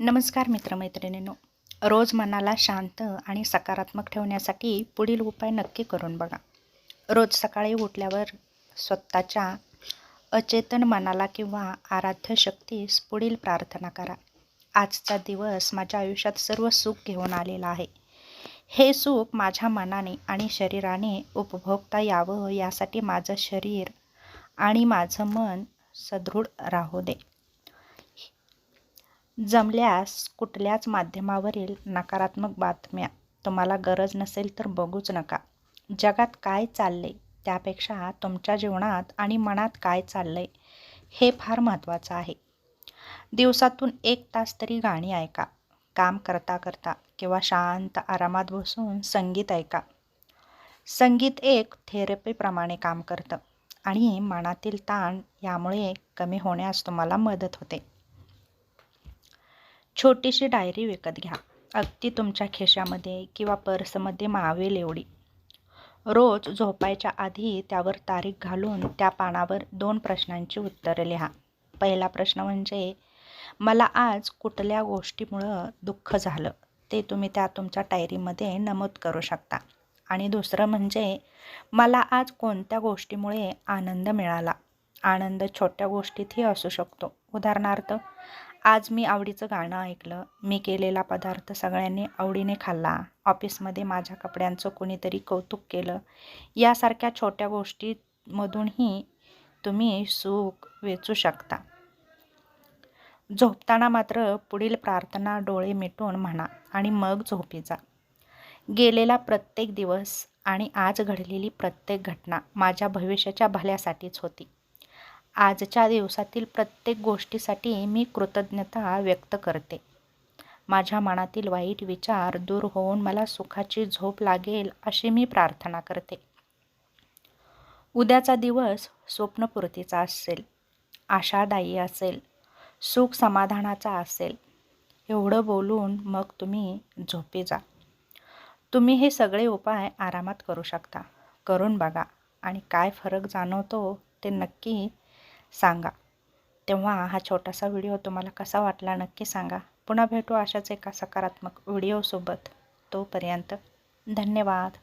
नमस्कार मित्रमैत्रिणींनो. रोज मनाला शांत आणि सकारात्मक ठेवण्यासाठी पुढील उपाय नक्की करून बघा. रोज सकाळी उठल्यावर स्वतःच्या अचेतन मनाला किंवा आराध्य शक्तीस पुढील प्रार्थना करा. आजचा दिवस माझ्या आयुष्यात सर्व सुख घेऊन आलेला आहे. हे सुख माझ्या मनाने आणि शरीराने उपभोगता यावं यासाठी माझं शरीर आणि माझं मन सदृढ राहू दे. जमल्यास कुठल्याच माध्यमावरील नकारात्मक बातम्या तुम्हाला गरज नसेल तर बघूच नका. जगात काय चालले त्यापेक्षा तुमच्या जीवनात आणि मनात काय चाललंय हे फार महत्त्वाचं आहे. दिवसातून एक तास तरी गाणी ऐका काम करता करता किंवा शांत आरामात बसून संगीत ऐका. संगीत एक थेरपीप्रमाणे काम करतं आणि मनातील ताण यामुळे कमी होण्यास तुम्हाला मदत होते. छोटीशी डायरी विकत घ्या. अगदी तुमच्या खिशामध्ये किंवा पर्समध्ये मावेल एवढी. रोज झोपायच्या आधी त्यावर तारीख घालून त्या पानावर दोन प्रश्नांची उत्तरं लिहा. पहिला प्रश्न म्हणजे मला आज कुठल्या गोष्टीमुळं दुःख झालं ते तुम्ही त्या तुमच्या डायरीमध्ये नमूद करू शकता. आणि दुसरं म्हणजे मला आज कोणत्या गोष्टीमुळे आनंद मिळाला? आनंद छोट्या गोष्टीतही असू शकतो. उदाहरणार्थ आज मी आवडीचं गाणं ऐकलं. मी केलेला पदार्थ सगळ्यांनी आवडीने खाल्ला. ऑफिसमध्ये माझ्या कपड्यांचं कोणीतरी कौतुक केलं. यासारख्या छोट्या गोष्टीमधूनही तुम्ही सुख वेचू शकता. झोपताना मात्र पुढील प्रार्थना डोळे मिटून म्हणा आणि मग झोपी जा. गेलेला प्रत्येक दिवस आणि आज घडलेली प्रत्येक घटना माझ्या भविष्याच्या भल्यासाठीच होती. आजच्या दिवसातील प्रत्येक गोष्टीसाठी मी कृतज्ञता व्यक्त करते. माझ्या मनातील वाईट विचार दूर होऊन मला सुखाची झोप लागेल अशी मी प्रार्थना करते. उद्याचा दिवस स्वप्नपूर्तीचा असेल आशादायी असेल सुख समाधानाचा असेल. एवढं बोलून मग तुम्ही झोपे जा. तुम्ही हे सगळे उपाय आरामात करू शकता. करून बघा आणि काय फरक जाणवतो ते नक्की सांगा. तेव्हा हा छोटासा व्हिडिओ तुम्हाला कसा वाटला नक्की सांगा. पुन्हा भेटू अशाच एका सकारात्मक व्हिडिओसोबत. तोपर्यंत धन्यवाद.